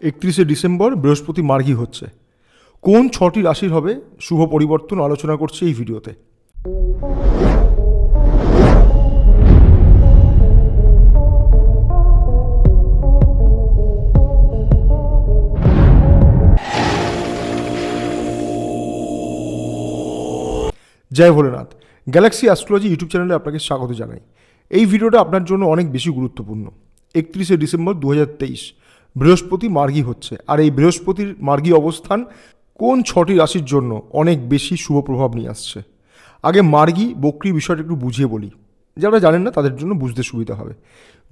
একত্রিশে ডিসেম্বর বৃহস্পতি মার্গী হচ্ছে। কোন ছটি রাশির হবে? শুভ পরিবর্তন আলোচনা করছে এই ভিডিওতে। জয় ভোলেনাথ। গ্যালাক্সি অ্যাস্ট্রোলজি ইউটিউব চ্যানেলে আপনাকে স্বাগত জানাই। এই ভিডিওটা আপনার জন্য অনেক বেশি গুরুত্বপূর্ণ। একত্রিশে ডিসেম্বর দু হাজার তেইশ। বৃহস্পতি মার্গী হচ্ছে। আর এই বৃহস্পতির মার্গী অবস্থান কোন ছটি রাশির জন্য অনেক বেশি শুভ প্রভাব নিয়ে আসছে? আগে মার্গী বক্রি বিষয়টা একটু বুঝিয়ে বলি। যারা জানেন না, তাদের জন্য বুঝতে সুবিধা হবে।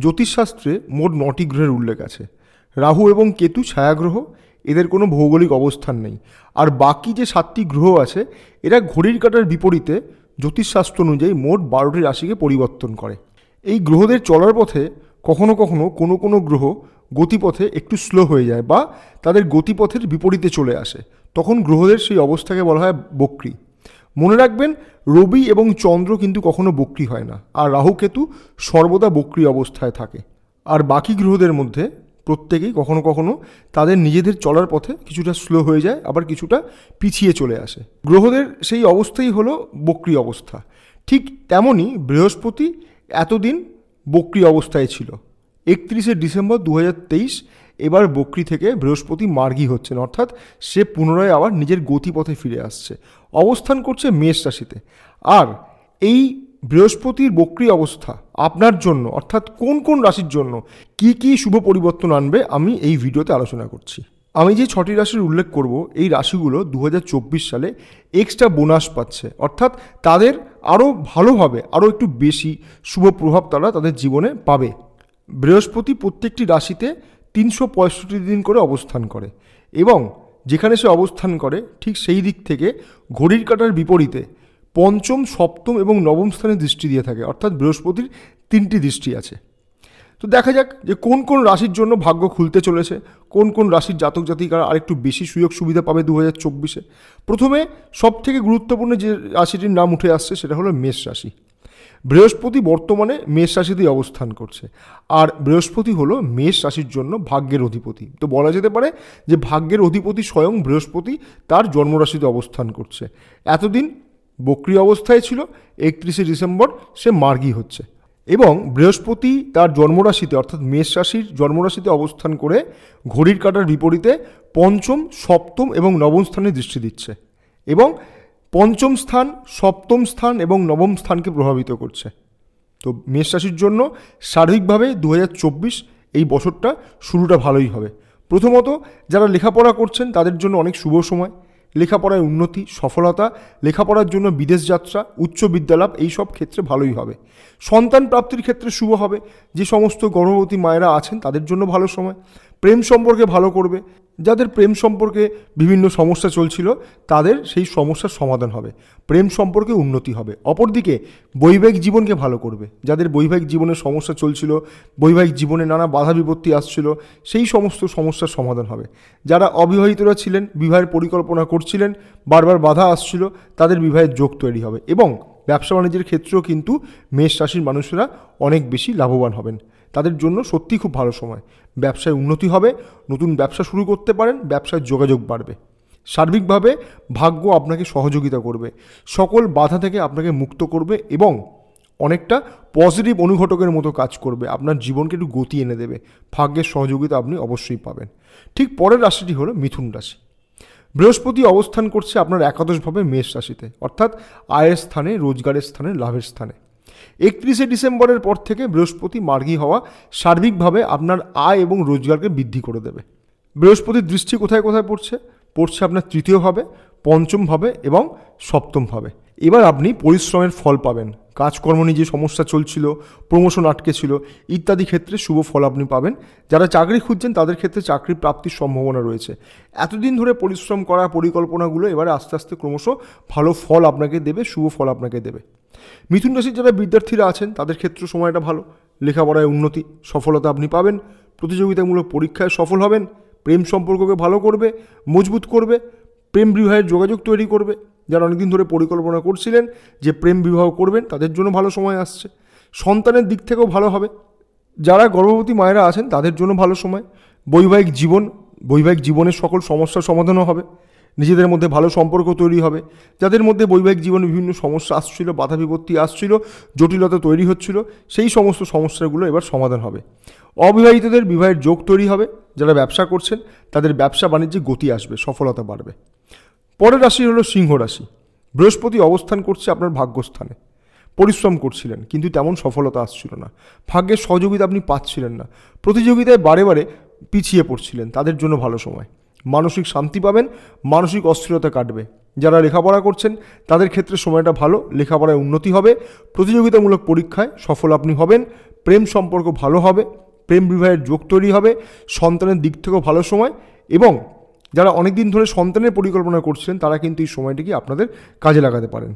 জ্যোতিষশাস্ত্রে মোট নটি গ্রহের উল্লেখ আছে। রাহু এবং কেতু ছায়াগ্রহ, এদের কোনো ভৌগোলিক অবস্থান নেই। আর বাকি যে সাতটি গ্রহ আছে, এরা ঘড়ির কাটার বিপরীতে জ্যোতিষশাস্ত্র অনুযায়ী মোট বারোটি রাশিকে পরিবর্তন করে। এই গ্রহদের চলার পথে কখনো কখনো কোনো কোনো গ্রহ গতিপথে একটু স্লো হয়ে যায় বা তাদের গতিপথের বিপরীতে চলে আসে। তখন গ্রহদের সেই অবস্থাকে বলা হয় বক্রি। মনে রাখবেন, রবি এবং চন্দ্র কিন্তু কখনো বক্রী হয় না, আর রাহু কেতু সর্বদা বক্রি অবস্থায় থাকে। আর বাকি গ্রহদের মধ্যে প্রত্যেকেই কখনো কখনো তাদের নিজেদের চলার পথে কিছুটা স্লো হয়ে যায়, আবার কিছুটা পিছিয়ে চলে আসে। গ্রহদের সেই অবস্থাই হলো বক্রি অবস্থা। ঠিক তেমনই বৃহস্পতি এতদিন বক্রী অবস্থায় ছিল। একত্রিশে ডিসেম্বর দু হাজার তেইশ, এবার বক্রি থেকে বৃহস্পতি মার্গী হচ্ছেন। অর্থাৎ সে পুনরায় আবার নিজের গতিপথে ফিরে আসছে। অবস্থান করছে মেষ রাশিতে। আর এই বৃহস্পতির বক্রি অবস্থা আপনার জন্য, অর্থাৎ কোন কোন রাশির জন্য, কি কি শুভ পরিবর্তন আনবে আমি এই ভিডিওতে আলোচনা করছি। আমি যে ছটি রাশির উল্লেখ করব, এই রাশিগুলো দু হাজার চব্বিশ সালে এক্সট্রা বোনাস পাচ্ছে। অর্থাৎ তাদের আরও ভালোভাবে আরও একটু বেশি শুভ প্রভাব তারা তাদের জীবনে পাবে। বৃহস্পতি প্রত্যেকটি রাশিতে তিনশো পঁয়ষট্টি দিন করে অবস্থান করে এবং যেখানে সে অবস্থান করে, ঠিক সেই দিক থেকে ঘড়ির কাটার বিপরীতে পঞ্চম, সপ্তম এবং নবম স্থানে দৃষ্টি দিয়ে থাকে। অর্থাৎ বৃহস্পতির তিনটি দৃষ্টি আছে। তো দেখা যাক যে কোন কোন রাশির জন্য ভাগ্য খুলতে চলেছে, কোন কোন রাশির জাতক জাতিকারা আরেকটু বেশি সুযোগ সুবিধা পাবে দু হাজার চব্বিশে। প্রথমে সবথেকে গুরুত্বপূর্ণ যে রাশিটির নাম উঠে আসছে সেটা হলো মেষ রাশি। বৃহস্পতি বর্তমানে মেষ রাশিতেই অবস্থান করছে, আর বৃহস্পতি হলো মেষ রাশির জন্য ভাগ্যের অধিপতি। তো বলা যেতে পারে যে ভাগ্যের অধিপতি স্বয়ং বৃহস্পতি তার জন্মরাশিতে অবস্থান করছে। এতদিন বক্রি অবস্থায় ছিল, একত্রিশে ডিসেম্বর সে মার্গী হচ্ছে। এবং বৃহস্পতি তার জন্মরাশিতে, অর্থাৎ মেষ রাশির জন্মরাশিতে অবস্থান করে ঘড়ির কাটার বিপরীতে পঞ্চম, সপ্তম এবং নবম স্থানে দৃষ্টি দিচ্ছে এবং পঞ্চম স্থান, সপ্তম স্থান এবং নবম স্থানকে প্রভাবিত করছে। তো মেষ রাশির জন্য সার্বিকভাবে দু হাজার চব্বিশ এই বছরটা শুরুটা ভালোই হবে। প্রথমত যারা লেখাপড়া করছেন তাদের জন্য অনেক শুভ সময়। লেখাপড়ায় উন্নতি, সফলতা, লেখাপড়ার জন্য বিদেশ যাত্রা, উচ্চ বিদ্যালাভ, এইসব ক্ষেত্রে ভালোই হবে। সন্তান প্রাপ্তির ক্ষেত্রে শুভ হবে। যে সমস্ত গর্ভবতী মায়েরা আছেন তাদের জন্য ভালো সময়। প্রেম সম্পর্কে ভালো করবে। যাদের প্রেম সম্পর্কে বিভিন্ন সমস্যা চলছিল, তাদের সেই সমস্যার সমাধান হবে। প্রেম সম্পর্কে উন্নতি হবে। অপরদিকে, বৈবাহিক জীবনকে ভালো করবে। যাদের বৈবাহিক জীবনের সমস্যা চলছিল, বৈবাহিক জীবনে নানা বাধা বিপত্তি আসছিল, সেই সমস্ত সমস্যার সমাধান হবে। যারা অবিবাহিতরা ছিলেন, বিবাহের পরিকল্পনা করছিলেন, বারবার বাধা আসছিল, তাদের বিবাহের যোগ তৈরি হবে এবং ব্যবসা বাণিজ্যের ক্ষেত্রেও কিন্তু মেষ রাশির মানুষেরা অনেক বেশি লাভবান হবেন। তাদের জন্য সত্যিই খুব ভালো সময়। ব্যবসায় উন্নতি হবে, নতুন ব্যবসা শুরু করতে পারেন, ব্যবসায় যোগাযোগ বাড়বে। সার্বিকভাবে ভাগ্য আপনাকে সহযোগিতা করবে। সকল বাধা থেকে আপনাকে মুক্ত করবে এবং অনেকটা পজিটিভ অনুঘটকের মতো কাজ করবে। আপনার জীবনকে একটু গতি এনে দেবে। ভাগ্যের সহযোগিতা আপনি অবশ্যই পাবেন। ঠিক পরের রাশিটি হলো মিথুন রাশি। বৃহস্পতি অবস্থান করছে আপনার একাদশভাবে মেষ রাশিতে, অর্থাৎ আয়ের স্থানে, রোজগারের স্থানে, লাভের স্থানে। একত্রিশে ডিসেম্বরের পর থেকে বৃহস্পতি মার্গী হওয়া সার্বিকভাবে আপনার আয় এবং রোজগারকে বৃদ্ধি করে দেবে। বৃহস্পতির দৃষ্টি কোথায় কোথায় পড়ছে? পড়ছে আপনার তৃতীয়ভাবে পঞ্চমভাবে এবং সপ্তমভাবে এবার আপনি পরিশ্রমের ফল পাবেন। কাজকর্ম নিয়ে যে সমস্যা চলছিল প্রমোশন আটকে ছিল ইত্যাদি ক্ষেত্রে শুভ ফল আপনি পাবেন। যারা চাকরি খুঁজছেন, তাদের ক্ষেত্রে চাকরি প্রাপ্তির সম্ভাবনা রয়েছে। এতদিন ধরে পরিশ্রম করা পরিকল্পনাগুলো এবারে আস্তে আস্তে ক্রমশ ভালো ফল আপনাকে দেবে, শুভ ফল আপনাকে দেবে। মিথুন রাশির যারা বিদ্যার্থীরা আছেন, তাদের ক্ষেত্রে সময়টা ভালো। লেখাপড়ায় উন্নতি, সফলতা আপনি পাবেন। প্রতিযোগিতামূলক পরীক্ষায় সফল হবেন। প্রেম সম্পর্ককে ভালো করবে, মজবুত করবে, প্রেম বিবাহের যোগাযোগ তৈরি করবে। যারা অনেকদিন ধরে পরিকল্পনা করছিলেন যে প্রেম বিবাহ করবেন, তাদের জন্য ভালো সময় আসছে। সন্তানের দিক থেকেও ভালো হবে। যারা গর্ভবতী মায়েরা আছেন, তাদের জন্য ভালো সময়। বৈবাহিক জীবন, বৈবাহিক জীবনের সকল সমস্যার সমাধানও হবে। নিজেদের মধ্যে ভালো সম্পর্ক তৈরি হবে। যাদের মধ্যে বৈবাহিক জীবনে বিভিন্ন সমস্যা আসছিল, বাধা বিপত্তি আসছিল, জটিলতা তৈরি হচ্ছিল, সেই সমস্ত সমস্যাগুলো এবার সমাধান হবে। অবিবাহিতদের বিবাহের যোগ তৈরি হবে। যারা ব্যবসা করছেন, তাদের ব্যবসা বাণিজ্যে গতি আসবে, সফলতা বাড়বে। পরের রাশি হলো সিংহ রাশি। বৃহস্পতি অবস্থান করছে আপনার ভাগ্যস্থানে। পরিশ্রম করছিলেন, কিন্তু তেমন সফলতা আসছিল না। ভাগ্যের সহযোগিতা আপনি পাচ্ছিলেন না। প্রতিযোগিতায় বারে বারে পিছিয়ে পড়ছিলেন, তাদের জন্য ভালো সময়। মানসিক শান্তি পাবেন, মানসিক অস্থিরতা কাটবে। যারা লেখাপড়া করছেন, তাদের ক্ষেত্রে সময়টা ভালো, লেখাপড়ায় উন্নতি হবে, প্রতিযোগিতামূলক পরীক্ষায় সফল আপনি হবেন, প্রেম সম্পর্ক ভালো হবে, প্রেম বিবাহের যোগ তৈরি হবে, সন্তানের দিক থেকেও ভালো সময় এবং যারা অনেক দিন ধরে সন্তানের পরিকল্পনা করছেন, তারা কিন্তু এই সময়টিকে আপনাদের কাজে লাগাতে পারেন।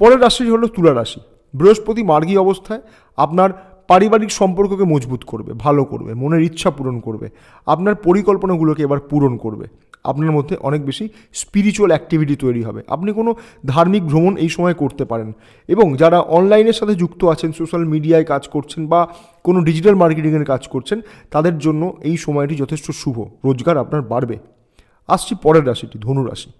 পরের রাশি হলো তুলা রাশি। বৃহস্পতি মার্গী অবস্থায়, আপনার পারিবারিক সম্পর্ককে মজবুত করবে, ভালো করবে, মনের ইচ্ছা পূরণ করবে, আপনার পরিকল্পনাগুলোকে এবার পূরণ করবে। আপনার মধ্যে অনেক বেশি স্পিরিচুয়াল অ্যাক্টিভিটি তৈরি হবে। আপনি কোনো ধার্মিক ভ্রমণ এই সময় করতে পারেন। এবং যারা অনলাইনের সাথে যুক্ত আছেন সোশ্যাল মিডিয়ায় কাজ করছেন বা কোনো ডিজিটাল মার্কেটিংয়ের কাজ করছেন, তাদের জন্য এই সময়টি যথেষ্ট শুভ। রোজগার আপনার বাড়বে। আসছি পরের রাশিটি ধনুরাশি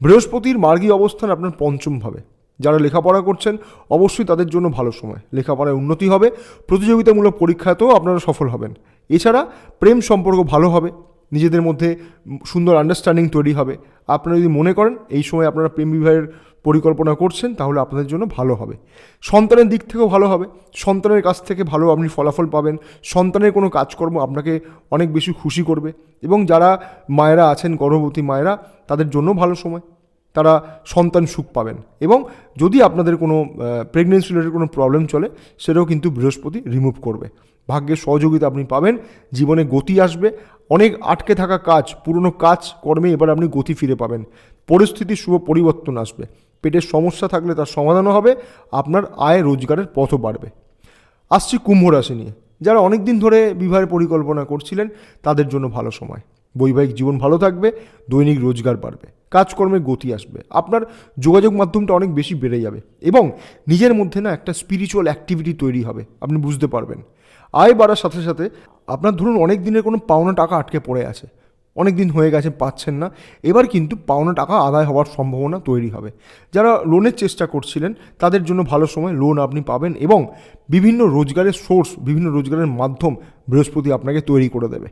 বৃহস্পতির মার্গী অবস্থান আপনার পঞ্চম ভাবে। যারা লেখাপড়া করছেন, অবশ্যই তাদের জন্য ভালো সময়। লেখাপড়ায় উন্নতি হবে, প্রতিযোগিতামূলক পরীক্ষাতেও আপনারা সফল হবেন। এছাড়া প্রেম সম্পর্ক ভালো হবে, নিজেদের মধ্যে সুন্দর আন্ডারস্ট্যান্ডিং তৈরি হবে। আপনারা যদি মনে করেন এই সময় আপনারা প্রেম বিবাহের পরিকল্পনা করছেন, তাহলে আপনাদের জন্য ভালো হবে। সন্তানের দিক থেকেও ভালো হবে। সন্তানের কাছ থেকে ভালো আপনি ফলাফল পাবেন। সন্তানের কোনো কাজকর্ম আপনাকে অনেক বেশি খুশি করবে। এবং যারা মায়েরা আছেন, গর্ভবতী মায়েরা, তাদের জন্য ভালো সময়। তারা সন্তান সুখ পাবেন। এবং যদি আপনাদের কোনো প্রেগনেন্সি রিলেটেড কোনো প্রবলেম চলে, সেটাও কিন্তু বৃহস্পতি রিমুভ করবে। ভাগ্যের সহযোগিতা আপনি পাবেন, জীবনে গতি আসবে, অনেক আটকে থাকা কাজ, পুরনো কাজ কর্মে এবার আপনি গতি ফিরে পাবেন। পরিস্থিতির শুভ পরিবর্তন আসবে। পেটের সমস্যা থাকলে তার সমাধানও হবে, আপনার আয় রোজগারের পথও বাড়বে। আসছি কুম্ভ রাশি নিয়ে। যারা অনেক দিন ধরে বিবাহের পরিকল্পনা করছিলেন, তাদের জন্য ভালো সময়। বৈবাহিক জীবন ভালো থাকবে, দৈনিক রোজগার বাড়বে। কাজকর্মে গতি আসবে। আপনার যোগাযোগ মাধ্যমটা অনেক বেশি বেড়ে যাবে এবং নিজের মধ্যে না একটা স্পিরিচুয়াল অ্যাক্টিভিটি তৈরি হবে, আপনি বুঝতে পারবেন। আয় বাড়ার সাথে সাথে আপনার ধরুন অনেক দিনের কোনো পাওনা টাকা আটকে পড়ে আছে, অনেক দিন হয়ে গেছে, পাচ্ছেন না, এবার কিন্তু পাওনা টাকা আদায় হওয়ার সম্ভাবনা তৈরি হবে। যারা লোনের চেষ্টা করছিলেন, তাদের জন্য ভালো সময় লোন আপনি পাবেন এবং বিভিন্ন রোজগারের সোর্স বিভিন্ন রোজগারের মাধ্যম বৃহস্পতি আপনাকে তৈরি করে দেবে।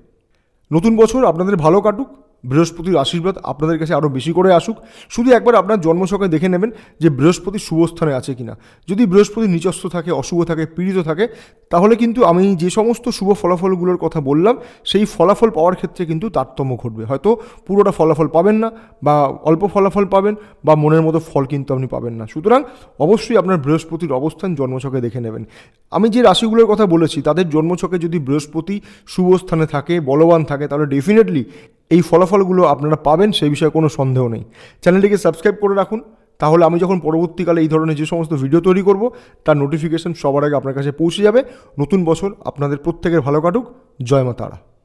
নতুন বছর আপনাদের ভালো কাটুক। বৃহস্পতির আশীর্বাদ আপনাদের কাছে আরও বেশি করে আসুক। শুধু একবার আপনার জন্মছকে দেখে নেবেন যে বৃহস্পতি শুভ স্থানে আছে কিনা। যদি বৃহস্পতি নিচস্থ থাকে, অশুভ থাকে, পীড়িত থাকে, তাহলে কিন্তু আমি যে সমস্ত শুভ ফলাফলগুলোর কথা বললাম, সেই ফলাফল পাওয়ার ক্ষেত্রে কিন্তু তারতম্য ঘটবে। হয়তো পুরোটা ফলাফল পাবেন না বা অল্প ফলাফল পাবেন বা মনের মতো ফল কিন্তু আপনি পাবেন না। সুতরাং অবশ্যই আপনার বৃহস্পতির অবস্থান জন্মছকে দেখে নেবেন। আমি যে রাশিগুলোর কথা বলেছি, তাদের জন্মছকে যদি বৃহস্পতি শুভ স্থানে থাকে, বলবান থাকে, তাহলে ডেফিনেটলি এই ফলাফলগুলো আপনারা পাবেন, সেই বিষয়ে কোনো সন্দেহ নেই। চ্যানেলটিকে সাবস্ক্রাইব করে রাখুন, তাহলে আমি যখন পরবর্তীকালে এই ধরনের যে সমস্ত ভিডিও তৈরি করব, তার নোটিফিকেশন সবার আগে আপনার কাছে পৌঁছে যাবে। নতুন বছর আপনাদের প্রত্যেকের ভালো কাটুক। জয় মা তারা।